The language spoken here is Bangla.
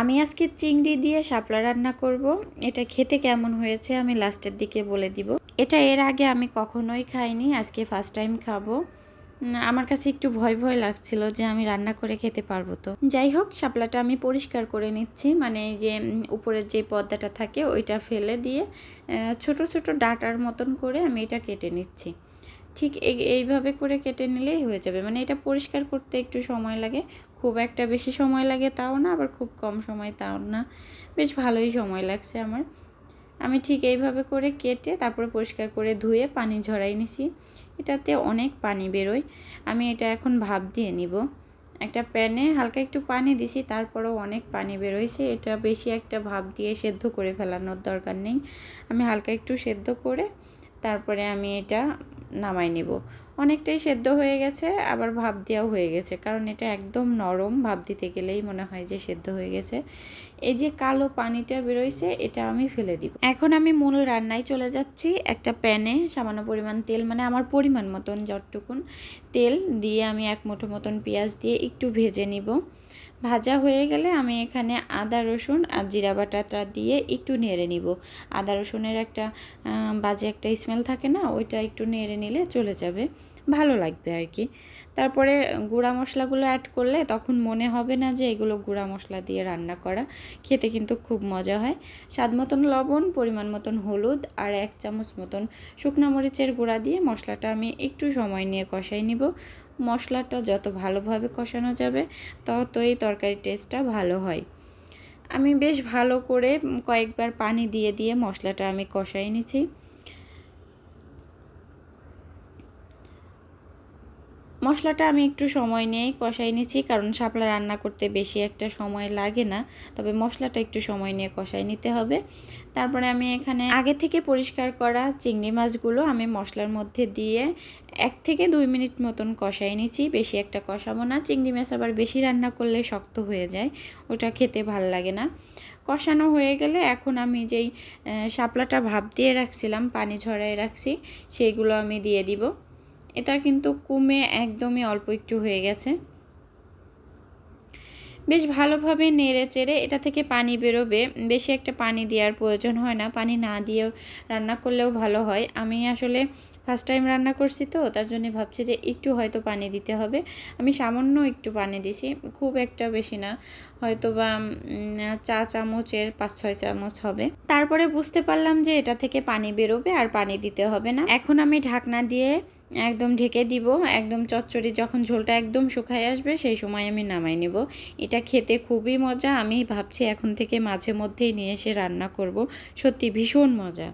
আমি আজকে চিংড়ি দিয়ে শাপলা রান্না করব। এটা খেতে কেমন হয়েছে আমি লাস্টের দিকে বলে দিব। এটা এর আগে আমি কখনোই খাইনি, আজকে ফার্স্ট টাইম খাব। আমার কাছে একটু ভয় ভয় লাগছিল যে আমি রান্না করে খেতে পারব তো। যাই হোক, শাপলাটা আমি পরিষ্কার করে নিচ্ছি মানে এই যে উপরের যে পর্দাটা থাকে ওইটা ফেলে দিয়ে ছোট ছোট ডাটার মতন করে আমি এটা কেটে নিচ্ছি। ঠিক এই- এইভাবে করে কেটে নিলেই হয়ে যাবে। মানে এটা পরিষ্কার করতে একটু সময় লাগে। খুব একটা বেশি সময় লাগে তাও না, আবার খুব কম সময় তাও না। বেশ ভালোই সময় লাগছে আমার। আমি ঠিক এইভাবে করে কেটে তারপরে পরিষ্কার করে ধুয়ে পানি ঝরাই নিছি। এটাতে অনেক পানি বেরোয়। আমি এটা এখন ভাপ দিয়ে নিব। একটা প্যানে হালকা একটু পানি দিছি, তারপরেও অনেক পানি বেরোইছে। এটা বেশি একটা ভাপ দিয়ে সেদ্ধ করে ফেলানোর দরকার নেই। আমি হালকা একটু সেদ্ধ করে তারপরে আমি এটা নামাই নেব। অনেকটাই সেদ্ধ হয়ে গেছে, আবার ভাপ দেওয়াও হয়ে গেছে। কারণ এটা একদম নরম, ভাপ দিতে গেলেই মনে হয় যে সেদ্ধ হয়ে গেছে। এই যে কালো পানিটা বেরোইছে, এটা আমি ফেলে দিব। এখন আমি মূল রান্নায় চলে যাচ্ছি একটা প্যানে সামান্য পরিমাণ তেল মানে আমার পরিমাণ মতন যতটুকুন তেল দিয়ে আমি এক মুঠো মতন পেঁয়াজ দিয়ে একটু ভেজে নিব। ভাজা হয়ে গেলে আমি এখানে আদা, রসুন আর জিরা বাটাটা দিয়ে একটু নেড়ে নিব। আদা, রসুনের একটা বাজে একটা স্মেল থাকে না, ওইটা একটু নেড়ে নিলে চলে যাবে। ভালো লাগবে আর কি। তারপরে গুঁড়া মশলাগুলো অ্যাড করলে তখন মনে হবে না যে এগুলো গুঁড়া মশলা দিয়ে রান্না করা। খেতে কিন্তু খুব মজা হয়। স্বাদ মতন লবণ, পরিমাণ মতন হলুদ আর এক চামচ মতন শুকনো মরিচের গুঁড়া দিয়ে মশলাটা আমি একটু সময় নিয়ে কষাই নিব। মশলাটা যত ভালোভাবে কষানো যাবে তত এই তরকারির টেস্টটা ভালো হয়। আমি বেশ ভালো করে কয়েকবার পানি দিয়ে দিয়ে মশলাটা আমি কষাই নিছি। মশলাটা আমি একটু সময় নিয়েই কষাই নিচ্ছি, কারণ শাপলা রান্না করতে বেশি একটা সময় লাগে না। তবে মশলাটা একটু সময় নিয়ে কষাই নিতে হবে। তারপরে আমি এখানে আগে থেকে পরিষ্কার করা চিংড়ি মাছগুলো আমি মশলার মধ্যে দিয়ে এক থেকে দুই মিনিট মতন কষাই নিচ্ছি। বেশি একটা কষাবো না। চিংড়ি মাছ আবার বেশি রান্না করলে শক্ত হয়ে যায়, ওটা খেতে ভালো লাগে না। কষানো হয়ে গেলে এখন আমি যেই শাপলাটা ভাপ দিয়ে রাখছিলাম, পানি ঝরাই রাখছি, সেইগুলো আমি দিয়ে দিব। এটা কিন্তু কমে একদমই অল্প একটু হয়ে গেছে। বেশ ভালোভাবে নেড়ে চেড়ে এটা থেকে পানি বেরোবে। বেশি একটা পানি দেওয়ার প্রয়োজন হয় না। পানি না দিয়েও রান্না করলেও ভালো হয়। আমি আসলে ফার্স্ট টাইম রান্না করছি তো, তার জন্য ভাবছি যে একটু হয়তো পানি দিতে হবে। আমি সামান্য একটু পানি দিছি, খুব একটা বেশি না। হয়তো বা চা চামচের পাঁচ ছয় চামচ হবে। তারপরে বুঝতে পারলাম যে এটা থেকে পানি বেরোবে আর পানি দিতে হবে না। এখন আমি ঢাকনা দিয়ে একদম ঢেকে দিব। একদম চচ্চড়ি যখন ঝোলটা একদম শুকায় আসবে, সেই সময় আমি নামাই নেব। এটা খেতে খুবই মজা। আমি ভাবছি এখন থেকে মাঝে মধ্যেই নিয়ে এসে রান্না করব। সত্যি ভীষণ মজা।